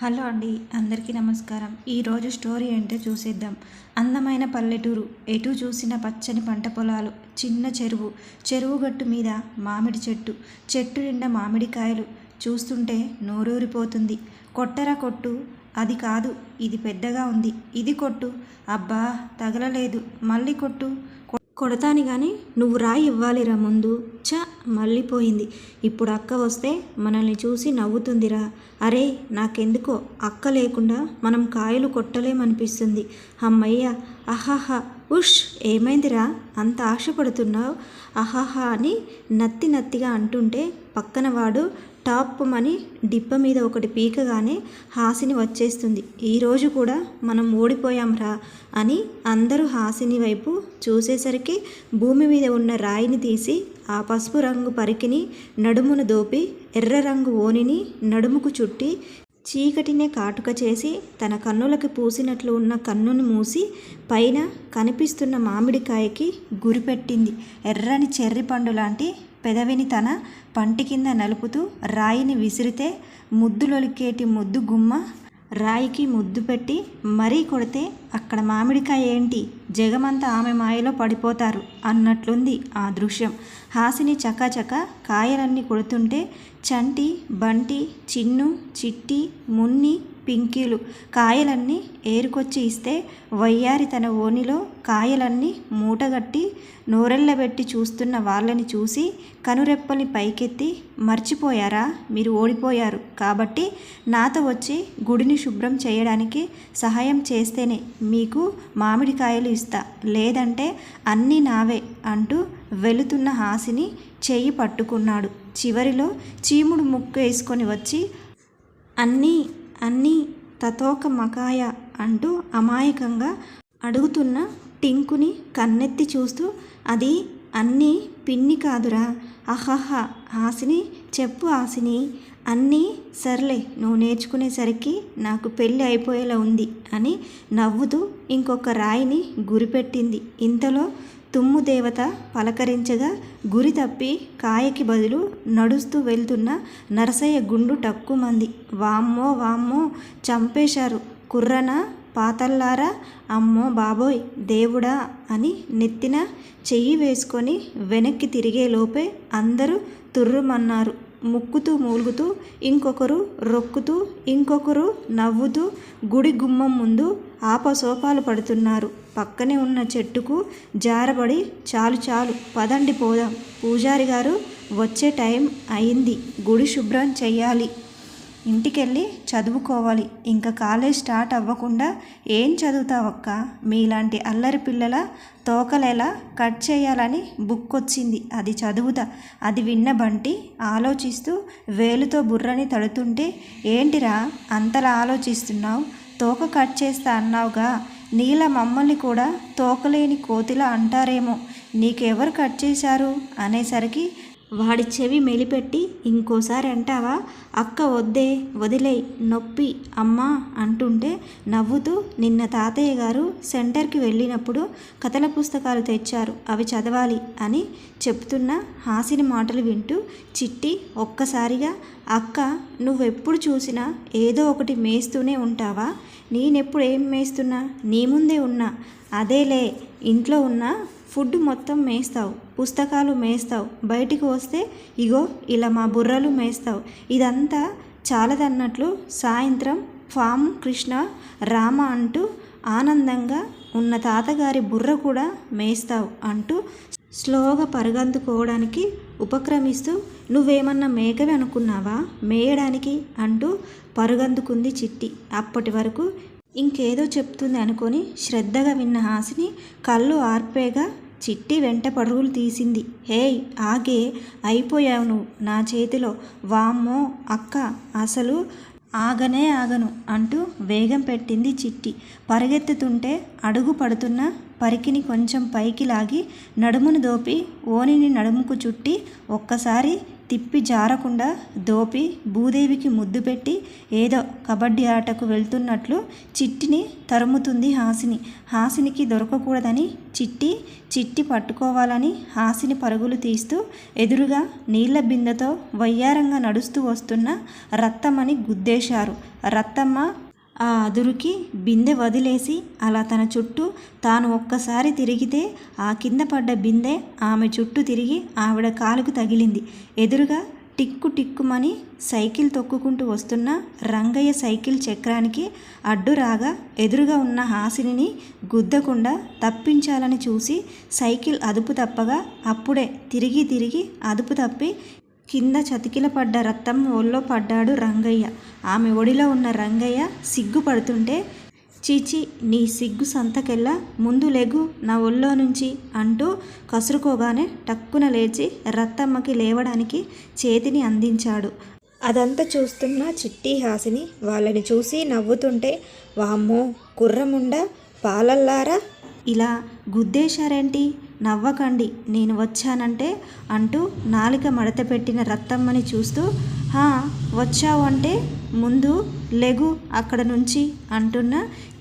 Hello అండి అందరికీ నమస్కారం. ఈరోజు స్టోరీ ఏంటో చూసేద్దాం. అందమైన పల్లెటూరు ఎటు చూసిన పచ్చని పంట పొలాలు చిన్న చెరువు చెరువు గట్టు మీద మామిడి చెట్టు చెట్టు నిండా మామిడికాయలు చూస్తుంటే నోరూరిపోతుంది. కొట్టరా కొట్టు అది కాదు ఇది పెద్దగా ఉంది. ఇది కొట్టు అబ్బా తగలలేదు. మళ్ళీ కొట్టు కొడతాని కానీ నువ్వు రాయి ఇవ్వాలిరా ముందు. చ మళ్ళీపోయింది. ఇప్పుడు అక్క వస్తే మనల్ని చూసి నవ్వుతుందిరా. అరే నాకెందుకో అక్క లేకుండా మనం కాయలు కొట్టలేమనిపిస్తుంది. అమ్మయ్య! అహాహా! ఉష్! ఏమైందిరా? అంత ఆశపడుతున్నావు? అహాహా! అని నత్తి నత్తిగా అంటుంటే పక్కన వాడు టాప్ మని డిప్ప మీద ఒకటి పీకగానే హాసిని వచ్చేస్తుంది. ఈరోజు కూడా మనం ఓడిపోయాంరా అని అందరూ హాసిని వైపు చూసేసరికి భూమి మీద ఉన్న రాయిని తీసి ఆ పసుపు రంగు పరికిని నడుమును దోపి ఎర్ర రంగు ఓనిని నడుముకు చుట్టి చీకటినే కాటుక చేసి తన కన్నులకి పూసినట్లు ఉన్న కన్నును మూసి పైన కనిపిస్తున్న మామిడికాయకి గురిపెట్టింది ఎర్రని చెర్రి పండు లాంటి పెదవిని తన పంటి కింద నలుపుతూ రాయిని విసిరితే ముద్దులొలికేటి ముద్దు గుమ్మ రాయికి ముద్దు పెట్టి మరీ కొడితే అక్కడ మామిడికాయ ఏంటి? జగమంతా ఆమె మాయలో పడిపోతారు అన్నట్లుంది ఆ దృశ్యం. హాసిని చకాచక కాయలన్నీ కొడుతుంటే చంటి బంటి చిన్ను చిట్టి మున్ని పింకీలు. కాయలన్నీ ఏరుకొచ్చి ఇస్తే వయ్యారి తన ఓనిలో కాయలన్నీ మూటగట్టి నోరెళ్ళబెట్టి చూస్తున్న వాళ్ళని చూసి కనురెప్పల్ని పైకెత్తి మర్చిపోయారా? మీరు ఓడిపోయారు. కాబట్టి నాతో వచ్చి గుడిని శుభ్రం చేయడానికి సహాయం చేస్తేనే మీకు మామిడికాయలు ఇస్తా. లేదంటే అన్నీ నావే అంటూ వెళుతున్న హాసిని చెయ్యి పట్టుకున్నాడు. చివరిలో చీముడు ముక్కు వేసుకొని వచ్చి అన్నీ అన్నీ తతోక మకాయ అంటూ అమాయకంగా అడుగుతున్న టింకుని కన్నెత్తి చూస్తూ అది అన్నీ పిన్ని కాదురా అహహ హాసిని చెప్పు ఆశిని అన్నీ సర్లే నువ్వు నేర్చుకునేసరికి నాకు పెళ్ళి అయిపోయేలా ఉంది అని నవ్వుతూ ఇంకొక రాయిని గురిపెట్టింది. ఇంతలో తుమ్ము దేవత పలకరించగా గురి తప్పి కాయకి బదులు నడుస్తూ వెళ్తున్న నరసయ్య గుండు టక్కుమంది వామ్మో వామ్మో చంపేశారు. కుర్రన పాతల్లారా? అమ్మో బాబోయ్ దేవుడా అని నెత్తిన చెయ్యి వేసుకొని వెనక్కి తిరిగే లోపే అందరూ తుర్రుమన్నారు. ముక్కుతూ మూలుగుతూ ఇంకొకరు రొక్కుతూ ఇంకొకరు నవ్వుతూ గుడి గుమ్మం ముందు ఆపసోపాలు పడుతున్నారు. పక్కనే ఉన్న చెట్టుకు జారబడి చాలు చాలు పదండి పోదాం. పూజారి గారు వచ్చే టైం అయింది. గుడి శుభ్రం చెయ్యాలి. ఇంటికెళ్ళి చదువుకోవాలి. ఇంకా కాలేజ్ స్టార్ట్ అవ్వకుండా ఏం చదువుతావక్క మీలాంటి అల్లరి పిల్లల తోకలేలా కట్ చేయాలని బుక్ వచ్చింది అది చదువుతా. అది విన్న బంటి ఆలోచిస్తూ వేలుతో బుర్రని తడుతుంటే ఏంటిరా అంతలా ఆలోచిస్తున్నావు? తోక కట్ చేస్తా అన్నావుగా. నీల మమ్మల్ని కూడా తోకలేని కోతిలా అంటారేమో. నీకెవరు కట్ చేశారు? అనేసరికి వాడి చెవి మెలిపెట్టి ఇంకోసారి అంటావా? అక్క వద్దే వదిలే నొప్పి అమ్మా అంటుంటే నవ్వుతూ నిన్న తాతయ్య గారు సెంటర్కి వెళ్ళినప్పుడు కథల పుస్తకాలు తెచ్చారు అవి చదవాలి అని చెప్తున్న హాసిని మాటలు వింటూ చిట్టి ఒక్కసారిగా అక్క నువ్వెప్పుడు చూసినా ఏదో ఒకటి మేస్తూనే ఉంటావా? నేనెప్పుడు ఏం మేస్తున్నా? నీ ముందే ఉన్నా. అదేలే ఇంట్లో ఉన్న ఫుడ్ మొత్తం మేస్తావు. పుస్తకాలు మేస్తావు. బయటికి వస్తే ఇగో ఇలా మా బుర్రలు మేస్తావు. ఇదంతా చాలదన్నట్లు సాయంత్రం ఫామ్ కృష్ణ రామ అంటూ ఆనందంగా ఉన్న తాతగారి బుర్ర కూడా మేస్తావు అంటూ స్లోగా పరుగందుకోవడానికి ఉపక్రమిస్తూ నువ్వేమన్నా మేకవి అనుకున్నావా? మేయడానికి? అంటూ పరుగందుకుంది చిట్టి. అప్పటి వరకు ఇంకేదో చెప్తుంది అనుకొని శ్రద్ధగా విన్న హాసిని కళ్ళు ఆర్పేగా చిట్టి వెంట పరుగులు తీసింది. హేయ్ ఆగే అయిపోయావు నువ్వు నా చేతిలో. వామ్మో అక్క అసలు ఆగనే ఆగను అంటూ వేగం పెట్టింది చిట్టి. పరిగెత్తుతుంటే అడుగు పడుతున్న పరికిని కొంచెం పైకి లాగి నడుమును దోపి ఓనిని నడుముకు చుట్టి ఒక్కసారి తిప్పి జారకుండా దోపి భూదేవికి ముద్దు పెట్టి ఏదో కబడ్డీ ఆటకు వెళ్తున్నట్లు చిట్టిని తరుముతుంది హాసిని. హాసినికి దొరకకూడదని చిట్టి చిట్టి పట్టుకోవాలని హాసిని పరుగులు తీస్తూ ఎదురుగా నీళ్ళ బిందెతో వయ్యారంగా నడుస్తూ వస్తున్న రత్తమ్మని గుద్దేశారు. రత్తమ్మ ఆ అదురుకి బిందె వదిలేసి అలా తన చుట్టూ తాను ఒక్కసారి తిరిగితే ఆ కింద పడ్డ బిందె ఆమె చుట్టూ తిరిగి ఆవిడ కాలుకు తగిలింది. ఎదురుగా టిక్కు టిక్కుమని సైకిల్ తొక్కుకుంటూ వస్తున్న రంగయ్య సైకిల్ చక్రానికి అడ్డు రాగా ఎదురుగా ఉన్న హాసినిని గుద్దకుండా తప్పించాలని చూసి సైకిల్ అదుపు తప్పగా అప్పుడే తిరిగి తిరిగి అదుపు తప్పి కింద చతికిల పడ్డ రక్తం ఒళ్ళో పడ్డాడు రంగయ్య. ఆమె ఒడిలో ఉన్న రంగయ్య సిగ్గుపడుతుంటే చీచి నీ సిగ్గు సంతకెళ్ళా ముందు లెగు నా ఒళ్ళో నుంచి అంటూ కసురుకోగానే టక్కున లేచి రత్తమ్మకి లేవడానికి చేతిని అందించాడు. అదంతా చూస్తున్న చిట్టి హాసిని వాళ్ళని చూసి నవ్వుతుంటే వామ్మో కుర్రముండ పాలల్లారా? ఇలా గుద్దేశారేంటి? నవ్వకండి నేను వచ్చానంటే అంటూ నాలిక మడత పెట్టిన రత్తమ్మని చూస్తూ హా వచ్చావు అంటే ముందు లెగు అక్కడ నుంచి అంటున్న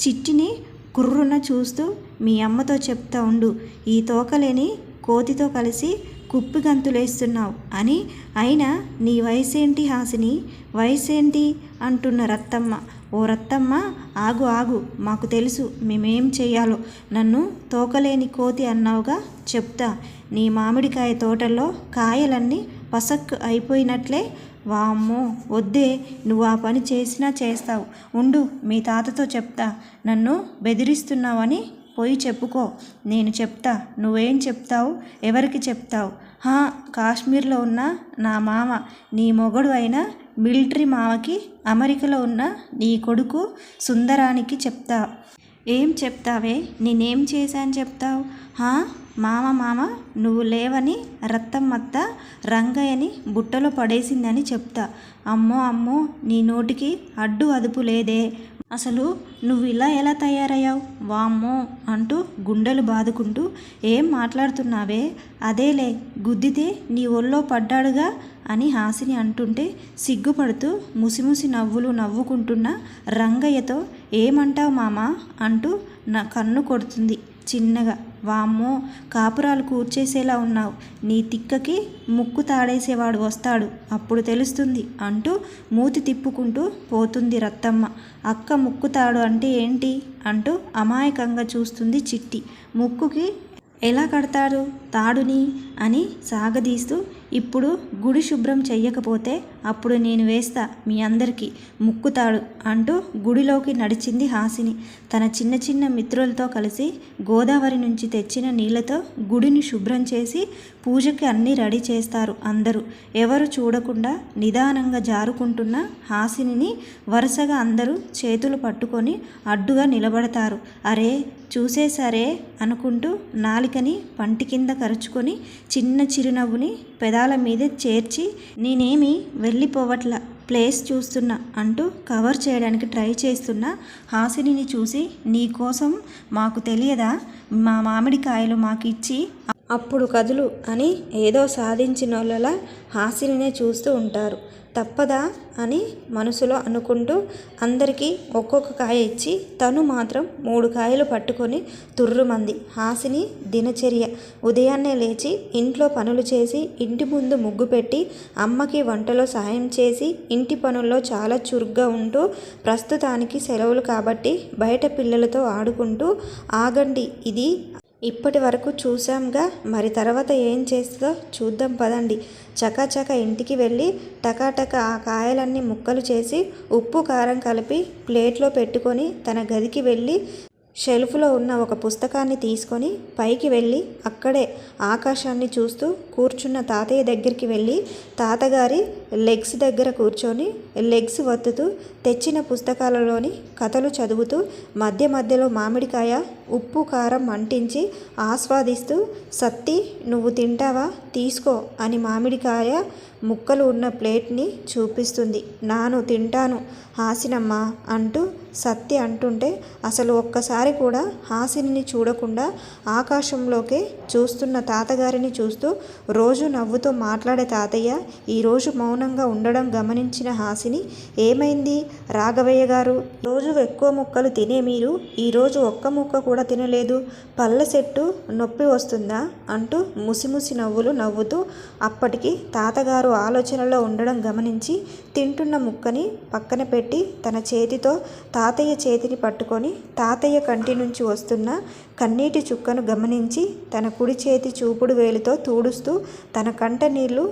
చిట్టిని కుర్రున చూస్తూ మీ అమ్మతో చెప్తా ఉండు ఈ తోకలేని కోతితో కలిసి కుప్పి గంతులేస్తున్నావు అని అయినా నీ వయసేంటి హాసిని? వయసేంటి? అంటున్న రత్తమ్మ. ఓ రత్తమ్మ ఆగు ఆగు మాకు తెలుసు మేమేం చేయాలో నన్ను తోకలేని కోతి అన్నావుగా చెప్తా. నీ మామిడికాయ తోటల్లో కాయలన్నీ పసక్ అయిపోయినట్లే. వామ్మో వద్దే నువ్వు ఆ పని చేసినా చేస్తావు. ఉండు మీ తాతతో చెప్తా. నన్ను బెదిరిస్తున్నావని పోయి చెప్పుకో. నేను చెప్తా. నువ్వేం చెప్తావు? ఎవరికి చెప్తావు? హా కాశ్మీర్లో ఉన్న నా మామ నీ మొగడు అయినా మిలిటరీ మామకి అమెరికాలో ఉన్న నీ కొడుకు సుందరానికి చెప్తా. ఏం చెప్తావే? నేనేం చేశాను చెప్తావు? హా? మామ మామ నువ్వు లేవని రత్తమ్మత్త రంగయ్యని బుట్టలో పడేసిందని చెప్తా. అమ్మో అమ్మో నీ నోటికి అడ్డు అదుపు లేదే. అసలు నువ్వు ఇలా ఎలా తయారయ్యావు? వామ్మో అంటూ గుండెలు బాదుకుంటూ ఏం మాట్లాడుతున్నావే? అదేలే గుద్దితే నీ ఒళ్ళో పడ్డాడుగా అని హాసిని అంటుంటే సిగ్గుపడుతూ ముసిముసి నవ్వులు నవ్వుకుంటున్న రంగయ్యతో ఏమంటావు మామా? అంటూ నా కన్ను కొడుతుంది చిన్నగా. వామ్మో కాపురాలు కూర్చేసేలా ఉన్నావు. నీ తిక్కకి ముక్కు తాడేసేవాడు వస్తాడు. అప్పుడు తెలుస్తుంది. అంటూ మూతి తిప్పుకుంటూ పోతుంది రత్తమ్మ. అక్క ముక్కు తాడు అంటే ఏంటి? అంటూ అమాయకంగా చూస్తుంది చిట్టి. ముక్కుకి ఎలా కడతాడు? తాడుని అని సాగదీస్తూ ఇప్పుడు గుడి శుభ్రం చెయ్యకపోతే అప్పుడు నేను వేస్తా మీ అందరికీ ముక్కుతాడు అంటూ గుడిలోకి నడిచింది హాసిని. తన చిన్న చిన్న మిత్రులతో కలిసి గోదావరి నుంచి తెచ్చిన నీళ్ళతో గుడిని శుభ్రం చేసి పూజకి అన్నీ రెడీ చేస్తారు అందరూ. ఎవరు చూడకుండా నిదానంగా జారుకుంటున్న హాసినిని వరుసగా అందరూ చేతులు పట్టుకొని అడ్డుగా నిలబడతారు. అరే చూసేసరే అనుకుంటూ నాలికని పంటి కింద తరుచుకొని చిన్న చిరునవ్వుని పెదాల మీద చేర్చి నేనేమి వెళ్ళిపోవట్ల ప్లేస్ చూస్తున్నా అంటూ కవర్ చేయడానికి ట్రై చేస్తున్న హాసినిని చూసి నీకోసం మాకు తెలియదా? మా మామిడికాయలు మాకు ఇచ్చి అప్పుడు కదులు అని ఏదో సాధించినోళ్ళలా హాసినినే చూస్తూ ఉంటారు. తప్పదా అని మనసులో అనుకుంటూ అందరికీ ఒక్కొక్క కాయ ఇచ్చి తను మాత్రం మూడు కాయలు పట్టుకొని తుర్రుమంది. హాసిని దినచర్య. ఉదయాన్నే లేచి ఇంట్లో పనులు చేసి ఇంటి ముందు ముగ్గు పెట్టి అమ్మకి వంటలో సాయం చేసి ఇంటి పనుల్లో చాలా చురుగ్గా ఉంటూ ప్రస్తుతానికి సెలవులు కాబట్టి బయట పిల్లలతో ఆడుకుంటూ ఆగండి ఇది ఇప్పటి వరకు చూసాంగా మరి తర్వాత ఏం చేస్తుందో చూద్దాం పదండి. చకాచక ఇంటికి వెళ్ళి టకాటక ఆ కాయలన్నీ ముక్కలు చేసి ఉప్పు కారం కలిపి ప్లేట్లో పెట్టుకొని తన గదికి వెళ్ళి షెల్ఫ్లో ఉన్న ఒక పుస్తకాన్ని తీసుకొని పైకి వెళ్ళి అక్కడే ఆకాశాన్ని చూస్తూ కూర్చున్న తాతయ్య దగ్గరికి వెళ్ళి తాతగారి లెగ్స్ దగ్గర కూర్చొని లెగ్స్ వత్తుతూ తెచ్చిన పుస్తకాలలోని కథలు చదువుతూ మధ్య మధ్యలో మామిడికాయ ఉప్పు కారం అంటించి ఆస్వాదిస్తూ సత్తి నువ్వు తింటావా? తీసుకో అని మామిడికాయ ముక్కలు ఉన్న ప్లేట్ని చూపిస్తుంది. నాను తింటాను హాసినమ్మా అంటూ సత్య అంటుంటే అసలు ఒక్కసారి కూడా హాసిని చూడకుండా ఆకాశంలోకే చూస్తున్న తాతగారిని చూస్తూ రోజు నవ్వుతో మాట్లాడే తాతయ్య ఈరోజు మౌనంగా ఉండడం గమనించిన హాసిని ఏమైంది రాఘవయ్య గారు? రోజు ఎక్కువ ముక్కలు తినే మీరు ఈరోజు ఒక్క ముక్క కూడా తినలేదు. పళ్ళ చెట్టు నొప్పి వస్తుందా? అంటూ ముసిముసి నవ్వులు నవ్వుతూ అప్పటికి తాతగారు ఆలోచనలో ఉండడం గమనించి తింటున్న ముక్కని పక్కన పెట్టి తన చేతితో తా తాతయ్య చేతిని పట్టుకొని తాతయ్య కంటి నుంచి వస్తున్న కన్నీటి చుక్కను గమనించి తన కుడి చేతి చూపుడు వేలితో తూడుస్తూ తన కంట నీళ్ళు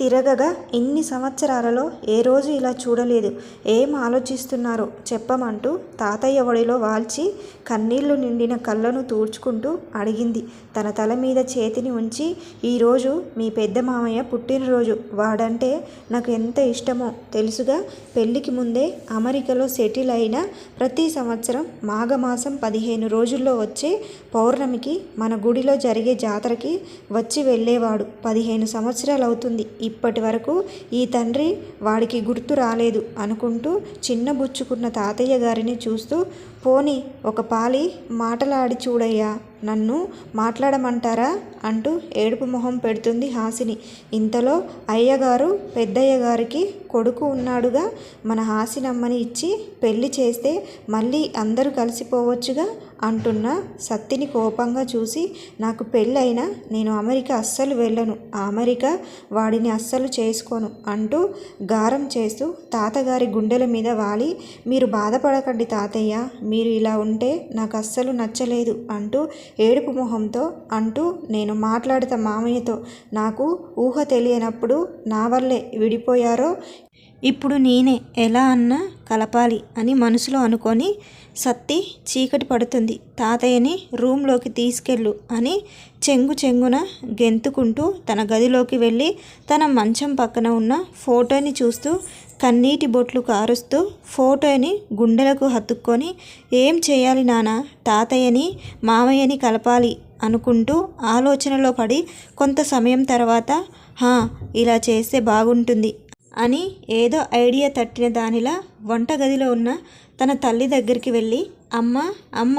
తిరగగా ఇన్ని సంవత్సరాలలో ఏ రోజు ఇలా చూడలేదు. ఏం ఆలోచిస్తున్నారో? చెప్పమంటూ తాతయ్య ఒడిలో వాల్చి కన్నీళ్ళు నిండిన కళ్ళను తూడ్చుకుంటూ అడిగింది. తన తల మీద చేతిని ఉంచి ఈరోజు మీ పెద్ద మామయ్య పుట్టినరోజు. వాడంటే నాకు ఎంత ఇష్టమో తెలుసుగా. పెళ్ళికి ముందే అమెరికాలో సెటిల్ అయిన ప్రతి సంవత్సరం మాఘమాసం పదిహేను రోజుల్లో వచ్చే పౌర్ణమికి మన గుడిలో జరిగే జాతరకి వచ్చి వెళ్ళేవాడు. పదిహేను సంవత్సరాలు అవుతుంది ఇప్పటి వరకు ఈ తండ్రి వాడికి గుర్తు రాలేదు అనుకుంటూ చిన్నబుచ్చుకున్న తాతయ్య గారిని చూస్తూ పోని ఒక పాలి మాటలాడి చూడయ్యా. నన్ను మాట్లాడమంటారా? అంటూ ఏడుపు మొహం పెడుతుంది హాసిని. ఇంతలో అయ్యగారు పెద్దయ్య గారికి కొడుకు ఉన్నాడుగా. మన హాసినమ్మని ఇచ్చి పెళ్ళి చేస్తే మళ్ళీ అందరూ కలిసిపోవచ్చుగా అంటున్న సత్తిని కోపంగా చూసి నాకు పెళ్ళైనా నేను అమెరికా అస్సలు వెళ్ళను. ఆ అమెరికా వాడిని అస్సలు చేసుకోను అంటూ గారం చేస్తూ తాతగారి గుండెల మీద వాలి మీరు బాధపడకండి తాతయ్య మీరు ఇలా ఉంటే నాకు అస్సలు నచ్చలేదు అంటూ ఏడుపు మొహంతో అంటూ నేను మాట్లాడతా మామయ్యతో నాకు ఊహ తెలియనప్పుడు నా వల్లే విడిపోయారో? ఇప్పుడు నేనే ఎలా అన్నా కలపాలి అని మనసులో అనుకొని సత్తి చీకటి పడుతుంది. తాతయ్యని రూమ్లోకి తీసుకెళ్ళు అని చెంగు చెంగున గెంతుకుంటూ తన గదిలోకి వెళ్ళి తన మంచం పక్కన ఉన్న ఫోటోని చూస్తూ కన్నీటి బొట్లు కారుస్తూ ఫోటోని గుండెలకు హత్తుక్కొని ఏం చేయాలి నాన్న తాతయ్యని మామయ్యని కలపాలి అనుకుంటూ ఆలోచనలో పడి కొంత సమయం తర్వాత హా ఇలా చేస్తే బాగుంటుంది అని ఏదో ఐడియా తట్టిన దానిలా వంటగదిలో ఉన్న తన తల్లి దగ్గరికి వెళ్ళి అమ్మ అమ్మ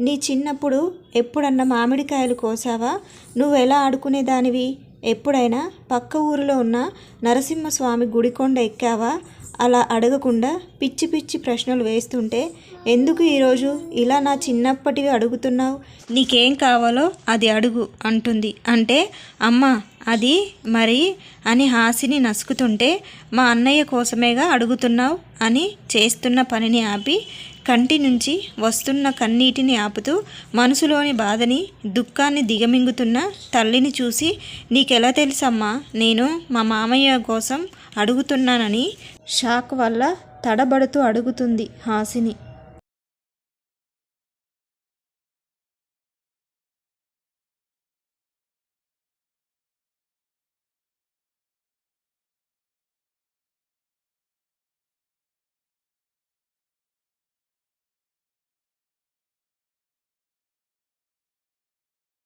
నీ చిన్నప్పుడు ఎప్పుడన్నా మామిడికాయలు కోసావా? నువ్వు ఎలా ఆడుకునేదానివి? ఎప్పుడైనా పక్క ఊరిలో ఉన్న నరసింహస్వామి గుడికొండ ఎక్కావా? అలా అడగకుండా పిచ్చి పిచ్చి ప్రశ్నలు వేస్తుంటే ఎందుకు ఈరోజు ఇలా నా చిన్నప్పటివి అడుగుతున్నావు? నీకేం కావాలో అది అడుగు అంటుంది. అంటే అమ్మ అది మరి అని హాసిని నసుకుతుంటే మా అన్నయ్య కోసమేగా అడుగుతున్నావు అని చేస్తున్న పనిని ఆపి కంటి నుంచి వస్తున్న కన్నీటిని ఆపుతూ మనసులోని బాధని దుఃఖాన్ని దిగమింగుతున్న తల్లిని చూసి నీకెలా తెలుసమ్మా నేను మా మామయ్య కోసం అడుగుతున్నానని షాక్ వల్ల తడబడుతూ అడుగుతుంది హాసిని.